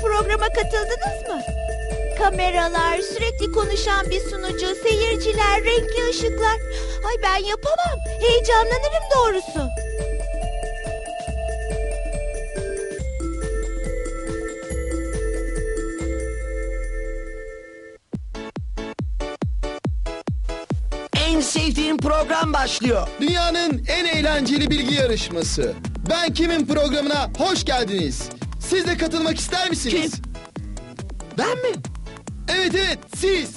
programa katıldınız mı? Kameralar, sürekli konuşan bir sunucu, seyirciler, renkli ışıklar. Ay ben yapamam. Heyecanlanırım doğrusu. En sevdiğim program başlıyor. Dünyanın en eğlenceli bilgi yarışması. Ben kimin programına hoş geldiniz. Siz de katılmak ister misiniz? Kim? Ben mi? Evet evet siz.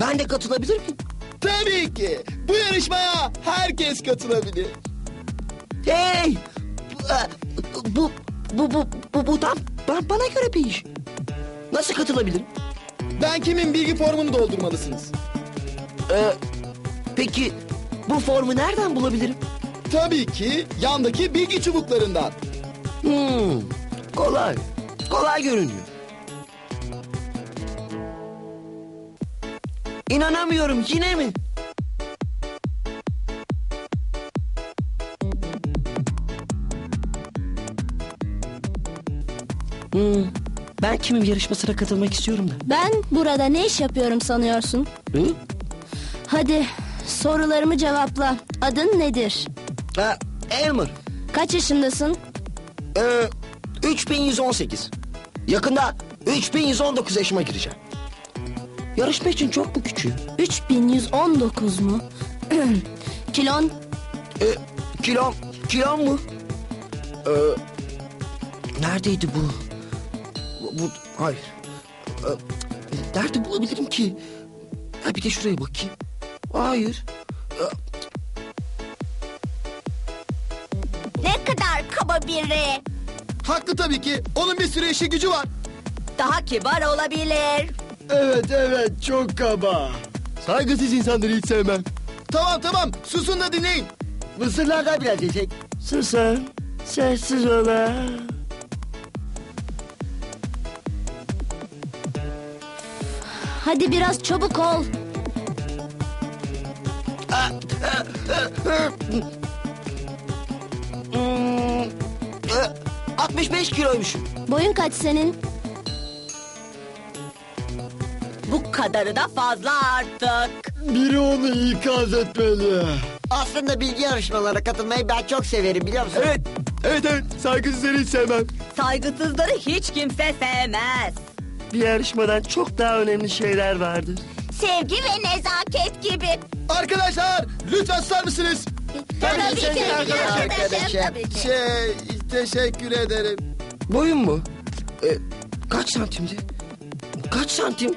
Ben de katılabilir miyim? Tabii ki. Bu yarışmaya herkes katılabilir. Hey! Bu, bu, bu, bu, bu tam ba- bana göre bir iş. Nasıl katılabilirim? Ben kimin bilgi formunu doldurmalısınız. Ee, peki bu formu nereden bulabilirim? Tabii ki yandaki bilgi çubuklarından. Hmm, kolay. Kolay görünüyor. İnanamıyorum yine mi? Hmm, ben kimin yarışmasına katılmak istiyorum da. Ben burada ne iş yapıyorum sanıyorsun? Hı? Hadi sorularımı cevapla. Adın nedir? Ha, Elmer. Kaç yaşındasın? Ee, 3118. Yakında 3119 yaşıma gireceğim. Yarışma için çok mu küçüğüm? 3119 mu? Kilon Ee, kilom, kilom mu? Ee, neredeydi bu? Bu, hayır. Ee, nerede bulabilirim ki? Ha, bir de şuraya bakayım. Hayır. Ee, Ne kadar kaba biri. Haklı tabii ki. Onun bir sürü işi gücü var. Daha kibar olabilir. Evet evet çok kaba. Saygısız insanları hiç sevmem. Tamam tamam susun da dinleyin. Mısırlardan biraz yiyecek. Susan, sessiz ola. hadi biraz çabuk ol. 65 kiloymuşum. Boyun kaç senin? Bu kadarı da fazla artık. Biri onu ikaz etmeli. Aslında bilgi yarışmalarına katılmayı ben çok severim biliyor musun? Evet evet evet saygısızları hiç sevmem. Saygısızları hiç kimse sevmez. Bir yarışmadan çok daha önemli şeyler vardır. Sevgi ve nezaket gibi. Arkadaşlar lütfen susar mısınız? Tabii ki sevgili arkadaşım. arkadaşım. Tabii ki. Şey teşekkür ederim. Boyun mu? Ee, kaç santimdi? Kaç santim?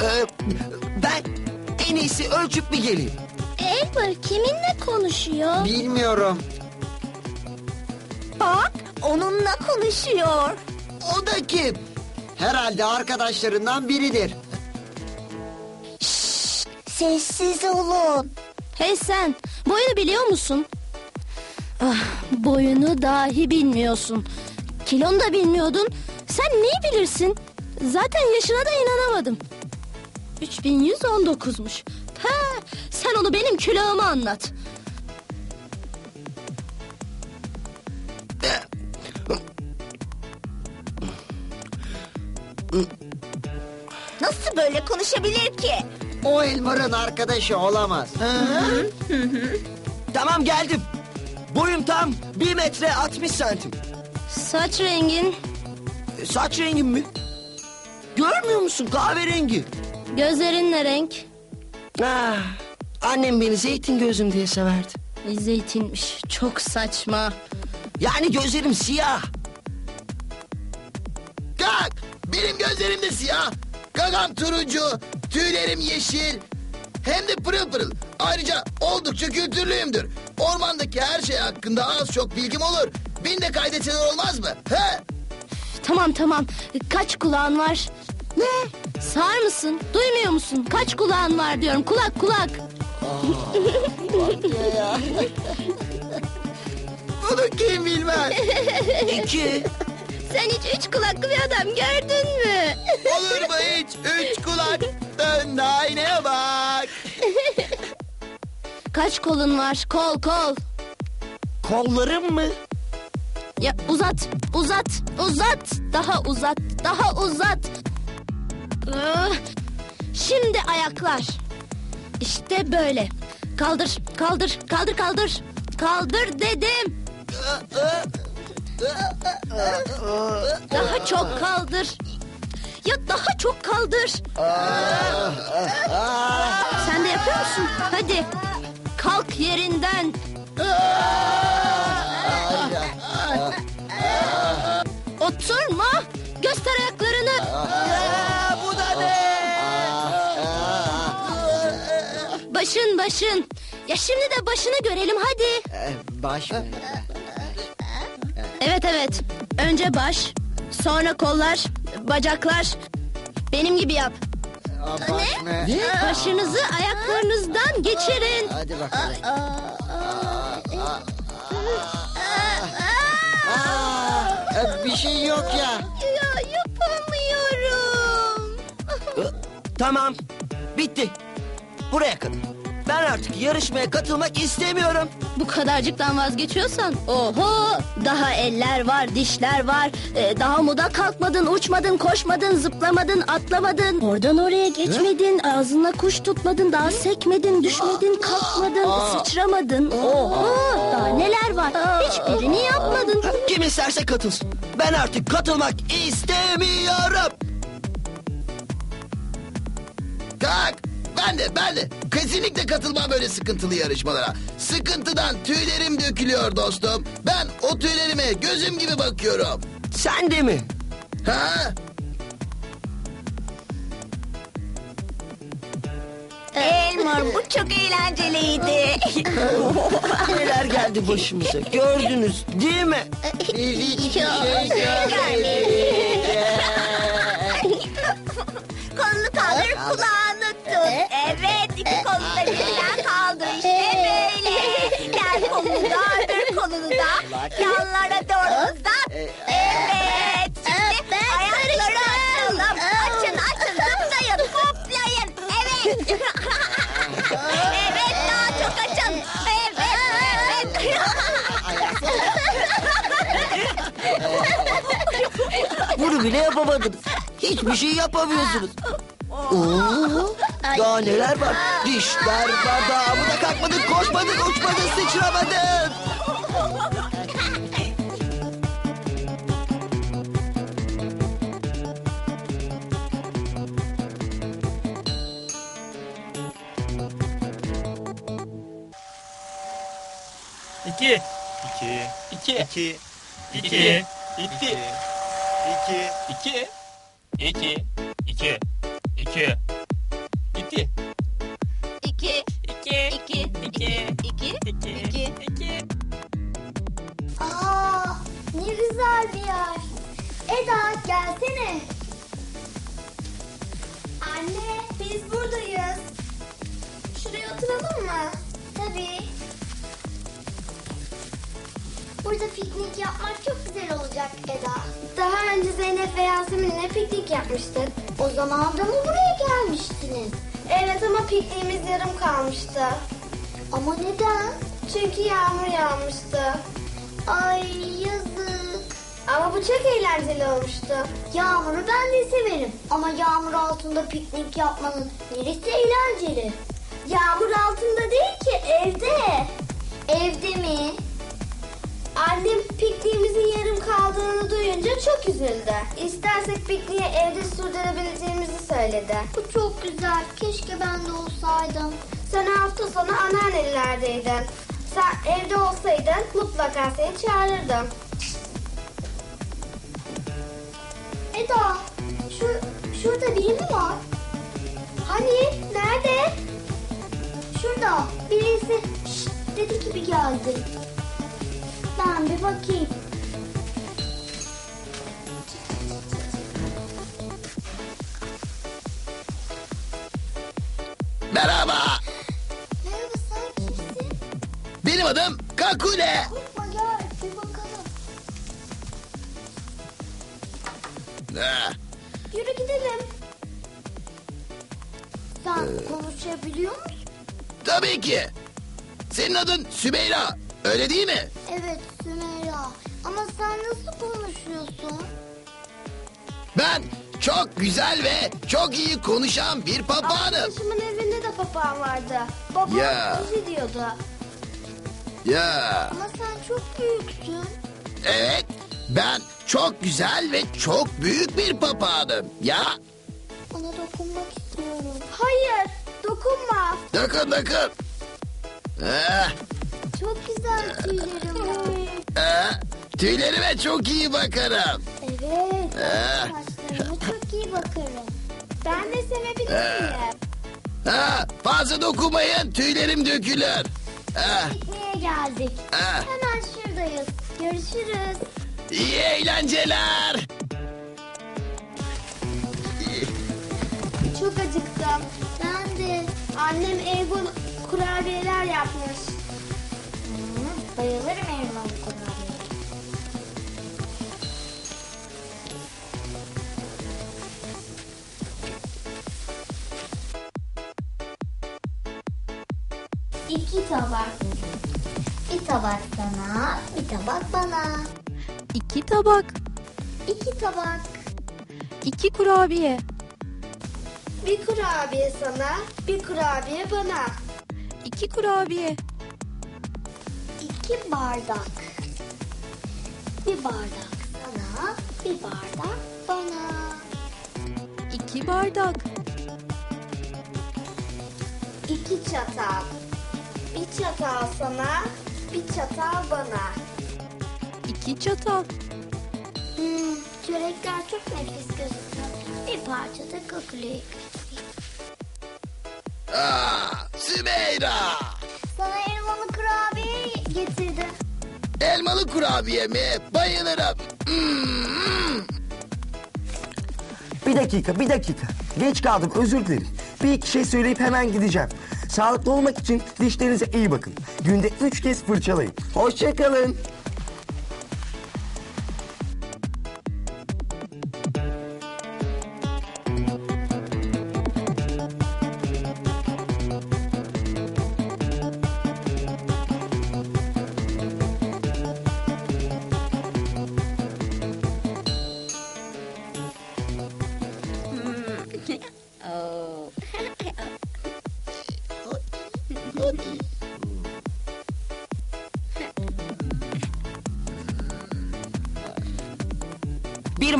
Ee, ben en iyisi ölçüp bir geleyim. Elmer kiminle konuşuyor? Bilmiyorum. Bak onunla konuşuyor. O da kim? Herhalde arkadaşlarından biridir. Sessiz olun. Hey sen boyunu biliyor musun? Ah, boyunu dahi bilmiyorsun. Kilonu da bilmiyordun. Sen neyi bilirsin? Zaten yaşına da inanamadım. 3119'muş. Ha, sen onu benim külahıma anlat. Nasıl böyle konuşabilir ki? O Elmar'ın arkadaşı olamaz. Tamam geldim. Boyum tam 1 metre 60 santim. Saç rengin, Ee, Saç rengim mi? Görmüyor musun kahverengi? gözlerin ne renk? Ah, annem beni zeytin gözüm diye severdi. Zeytinmiş. Çok saçma. Yani gözlerim siyah. Kalk! Benim gözlerim de siyah. Gagam turuncu, tüylerim yeşil. Hem de pırıl pırıl. Ayrıca oldukça kültürlüyümdür. Ormandaki her şey hakkında az çok bilgim olur. Bin de kaydetseler olmaz mı? He? Tamam tamam. Kaç kulağın var? Ne? Sağır mısın? Duymuyor musun? Kaç kulağın var diyorum. Kulak kulak. Bunu kim bilmez? İki. Sen hiç üç kulaklı bir adam gördün mü? Olur mu hiç? Üç kulak. Dön de aynaya bak. Kaç kolun var? Kol kol. Kollarım mı? Ya uzat, uzat, uzat. Daha uzat, daha uzat. Ah, Şimdi ayaklar. İşte böyle. Kaldır, kaldır, kaldır, kaldır. Kaldır dedim. Daha çok kaldır. Ya daha çok kaldır. Sen de yapıyor musun? Hadi. Kalk yerinden. Oturma. Göster ayaklarını. bu da ne? Başın başın. Ya şimdi de başını görelim hadi. Baş mı? Evet evet. Önce baş, sonra kollar, bacaklar. Benim gibi yap. Baş mı? Başınızı ayaklarınızdan geçirin. Hadi bakalım. Ee, Bir şey yok ya. Ya yapamıyorum. Tamam. Bitti. Buraya kadar. Ben artık yarışmaya katılmak istemiyorum. Bu kadarcıktan vazgeçiyorsan oho daha eller var dişler var Ee, daha muda kalkmadın uçmadın koşmadın zıplamadın atlamadın oradan oraya geçmedin ağzına kuş tutmadın daha sekmedin düşmedin kalkmadın sıçramadın oho daha neler var hiçbirini yapmadın Kim isterse katılsın. Ben artık katılmak istemiyorum. Kalk. Ben de ben de. Kesinlikle katılmam böyle sıkıntılı yarışmalara. Sıkıntıdan tüylerim dökülüyor dostum. Ben o tüylerime gözüm gibi bakıyorum. Sen de mi? Ha? Elmar bu çok eğlenceliydi. Neler geldi başımıza gördünüz değil mi? Şey. Kolunu kaldır kulağını tut. Evet iki kolunu da birden kaldır işte böyle. Gel kolunu da öbür kolunu da yanlara doğru uzat. Evet şimdi ayakları açalım. Açın açın zıplayın hoplayın. Evet. evet daha çok açın. Evet evet. Bunu bile yapamadınız. Hiçbir şey yapamıyorsunuz. Oo, daha neler var? Dişler var daha amuda kalkmadın, koşmadın, uçmadın, sıçramadın. İki. İki. İki. İki. İki. İki. İki. İki. İki. İki. 2 2 2 2 2 2 2 2 2 Aa, ne güzel bir yer. Eda gelsene. Anne biz buradayız. Şuraya oturalım mı? Tabii. Burada piknik yapmak çok güzel olacak Eda. Daha önce Zeynep ve Yasemin'le piknik yapmıştık. O zaman da mı buraya gelmiştiniz? Evet ama pikniğimiz yarım kalmıştı. Ama neden? Çünkü yağmur yağmıştı. Ay yazık. Ama bu çok eğlenceli olmuştu. Yağmuru ben de severim. Ama yağmur altında piknik yapmanın neresi eğlenceli? Yağmur altında değil ki evde. Evde mi? Annem pikniğimizin yarım kaldığını duyunca çok üzüldü. İstersek pikniği evde sürdürebileceğimizi söyledi. Bu çok güzel. Keşke ben de olsaydım. Sen hafta sonu anneannelerdeydin. Sen evde olsaydın mutlaka seni çağırırdım. Eda, şu, şurada biri mi var? Hani? Nerede? Şurada. Birisi şşt dedi gibi geldi. Ben bir bakayım. Merhaba. Merhaba sen kimsin? Benim adım Kakule. Korkma gel bir bakalım. Ha, Yürü gidelim. Sen konuşabiliyor musun? tabii ki. Senin adın Sümeyra. Öyle değil mi? Evet Sümeyra. Ama sen nasıl konuşuyorsun? Ben çok güzel ve çok iyi konuşan bir papağanım. Arkadaşımın evinde de papağan vardı. Babam Ya. bizi diyordu. Ya Ama sen çok büyüksün. evet ben çok güzel ve çok büyük bir papağanım. Ya Ona dokunmak istiyorum. Hayır, dokunma. dokun dokun. Eh, Çok güzel tüylerim var. tüylerime çok iyi bakarım. Evet, Ee. saçlarıma çok iyi bakarım. Ben de sevebilir miyim? Ha, fazla dokunmayın tüylerim dökülür. Eh, Pikniğe geldik. eh, Hemen şuradayız. Görüşürüz. iyi eğlenceler. Çok acıktım. Ben de. Annem elmalı kurabiyeler yapmış. İki tabak. Bir tabak sana, bir tabak bana. İki tabak, İki tabak. iki kurabiye, Bir kurabiye sana, bir kurabiye bana. iki kurabiye, İki bardak. Bir bardak sana, bir bardak bana. iki bardak, İki çatal. Bir çatal sana, bir çatal bana. iki çatal, Hmm, çörekler çok nefis gözüküyor. Bir parça da kakule Ah, Sümeyra. Sana elmalı kurabiye getirdim. Elmalı kurabiye mi? Bayılırım. Hmm. Bir dakika, bir dakika. Geç kaldım, özür dilerim. Bir iki şey söyleyip hemen gideceğim. Sağlıklı olmak için dişlerinize iyi bakın. Günde üç kez fırçalayın. Hoşçakalın.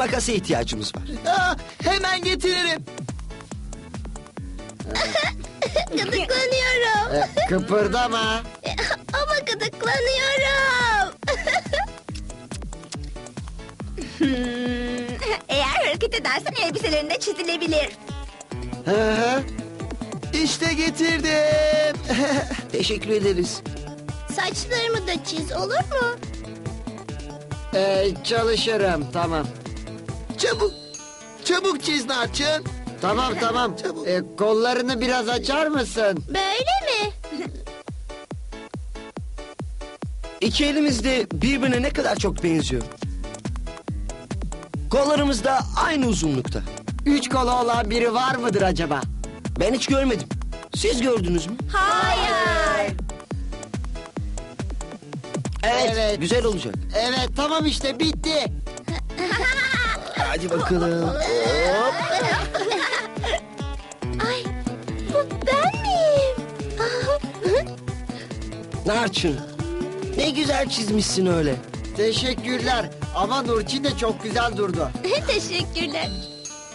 Makasa ihtiyacımız var. Ah, hemen getiririm. Gıdıklanıyorum. E, kıpırdama. Ama gıdıklanıyorum. Hmm, Eğer hareket edersen elbiselerinde çizilebilir. Hı hı. İşte getirdim. Teşekkür ederiz. Saçlarımı da çiz olur mu? E, çalışırım tamam. Çabuk. Çabuk çiz Narçın. Tamam tamam. Çabuk. E, kollarını biraz açar mısın? Böyle mi? İki elimiz de birbirine ne kadar çok benziyor. Kollarımız da aynı uzunlukta. Üç kolu olan biri var mıdır acaba? Ben hiç görmedim. Siz gördünüz mü? Hayır. Evet, Evet. güzel olacak. Evet tamam işte bitti. Hadi bakalım. Ay bu ben miyim? Narçın, ne güzel çizmişsin öyle. Teşekkürler. Ama Nurçin de çok güzel durdu. Teşekkürler.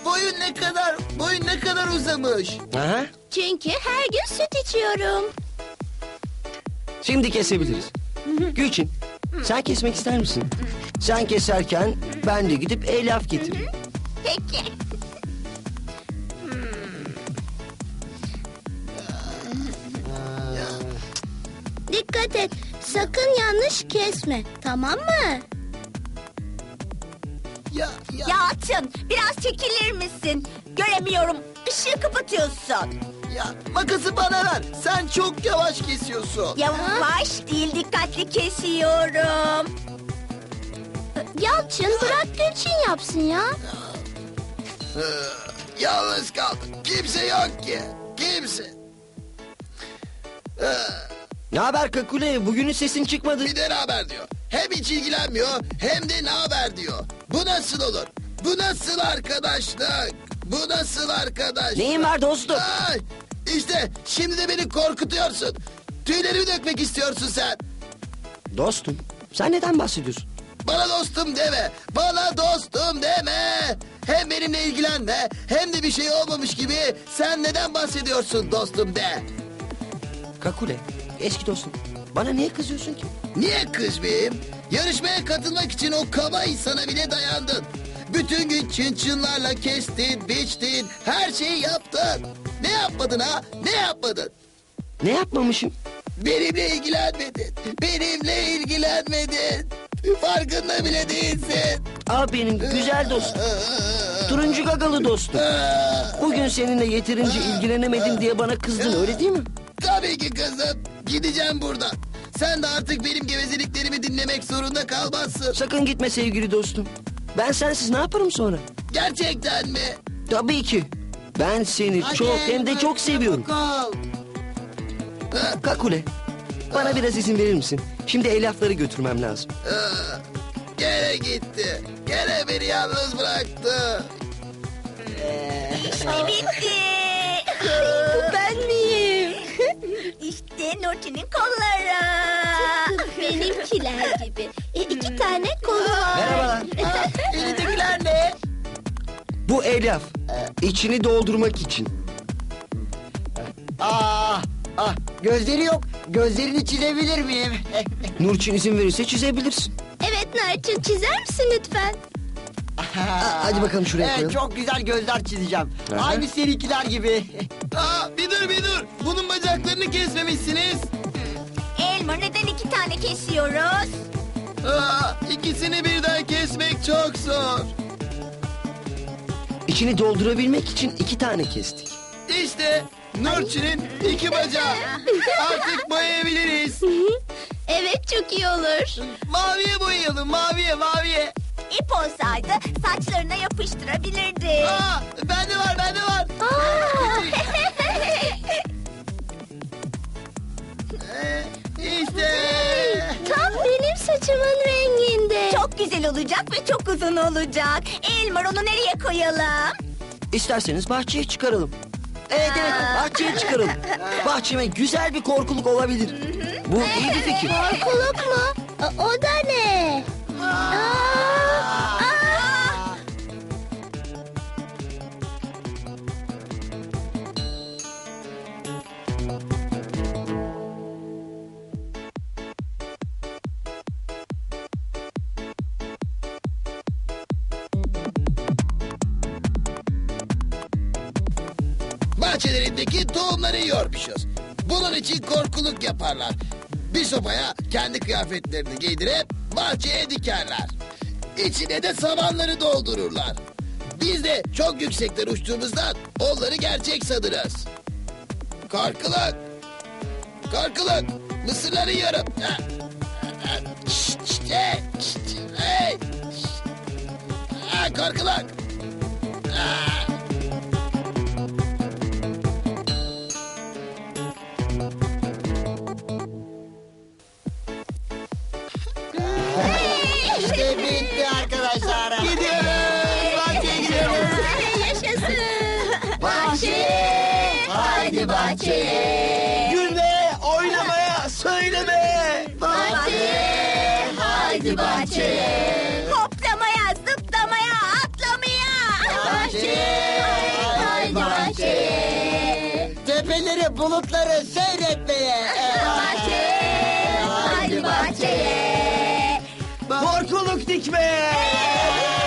Boyun ne kadar, boyun ne kadar uzamış. Aha, Çünkü her gün süt içiyorum. şimdi kesebiliriz. Gülçin, sen kesmek ister misin? Sen keserken ben de gidip elyaf getiririm. Peki. Dikkat et. Sakın yanlış kesme. Tamam mı? Ya, ya. Yalçın biraz çekilir misin? Göremiyorum. Işığı kapatıyorsun. Ya makası bana ver. Sen çok yavaş kesiyorsun. Yavaş değil dikkatli kesiyorum. Yalçın bırak Gülçin yapsın ya. Ee, Yalnız kaldım. Kimse yok ki. Kimse. Ee, Ne haber Kakule? Bugünün sesin çıkmadı. bir de ne haber diyor. Hem hiç ilgilenmiyor hem de ne haber diyor. Bu nasıl olur? Bu nasıl arkadaşlık? Bu nasıl arkadaşlık? Neyin var dostum? Ay, işte şimdi de beni korkutuyorsun. Tüylerimi dökmek istiyorsun sen. Dostum sen neden bahsediyorsun? Bana dostum deme. Bana dostum deme. Hem benimle ilgilenme hem de bir şey olmamış gibi sen neden bahsediyorsun dostum de. Kakule eski dostum. Bana niye kızıyorsun ki? Niye kızmayayım? Yarışmaya katılmak için o kaba insana bile dayandın. Bütün gün çın çınlarla kestin, biçtin, her şeyi yaptın. Ne yapmadın ha? Ne yapmadın? Ne yapmamışım? Benimle ilgilenmedin. Benimle ilgilenmedin. Farkında bile değilsin. Aa benim güzel dostum. Turuncu gagalı dostum. Bugün seninle yeterince ilgilenemedim diye bana kızdın öyle değil mi? Tabii ki kızım. Gideceğim buradan. Sen de artık benim gevezeliklerimi dinlemek zorunda kalmazsın. Sakın gitme sevgili dostum. Ben sensiz ne yaparım sonra? Gerçekten mi? Tabii ki. Ben seni çok hem de çok seviyorum. Kakule bana biraz izin verir misin? Şimdi Elafları götürmem lazım. Gene gitti. Gene beni yalnız bıraktı. İşte bitti. İşte Nurçin'in kolları. Benimkiler gibi. E, iki tane kolu var. Merhabalar. Elindekiler ne? Bu Elaf. İçini doldurmak için. Ah, ah, gözleri yok. Gözlerini çizebilir miyim? Nurçin izin verirse çizebilirsin. Evet Narçın çizer misin lütfen? hadi bakalım şuraya Evet, koyalım. çok güzel gözler çizeceğim. Aha. Aynı seninkiler gibi. Aa, bir dur bir dur. Bunun bacaklarını kesmemişsiniz. Elmer neden iki tane kesiyoruz? Aa, ikisini birden kesmek çok zor. İçini doldurabilmek için iki tane kestik. İşte Nurçin'in iki bacağı. Artık boyayabiliriz. Evet çok iyi olur. Maviye boyayalım maviye maviye. İp olsaydı saçlarına yapıştırabilirdi. Aa, bende var bende var. Ee, olacak ve çok uzun olacak. Elmer onu nereye koyalım? İsterseniz bahçeye çıkaralım. Evet evet bahçeye çıkaralım. Bahçeme güzel bir korkuluk olabilir. Bu iyi bir fikir. Korkuluk mu? O da ne? Bahçelerindeki tohumları yiyormuşuz. Bunun için korkuluk yaparlar. Bir sopaya kendi kıyafetlerini giydirip bahçeye dikerler. İçine de samanları doldururlar. Biz de çok yüksekten uçtuğumuzdan onları gerçek sanırız. Korkuluk. Korkuluk. Mısırları yiyorum. Şşt, şşt, hey, korkuluk. Arkadaşlar. Gidiyoruz. Bahçeye gidiyoruz. yaşasın. Bahçeye. Haydi bahçeye. Gülmeye, oynamaya, söylemeye. Bahçeye. Haydi bahçeye. Hoplamaya, zıplamaya, atlamaya. Bahçeye. Haydi bahçeye. Tepeleri, bulutları seyretmeye. Bahçeye. Haydi bahçeye. Korkuluk dikmeye.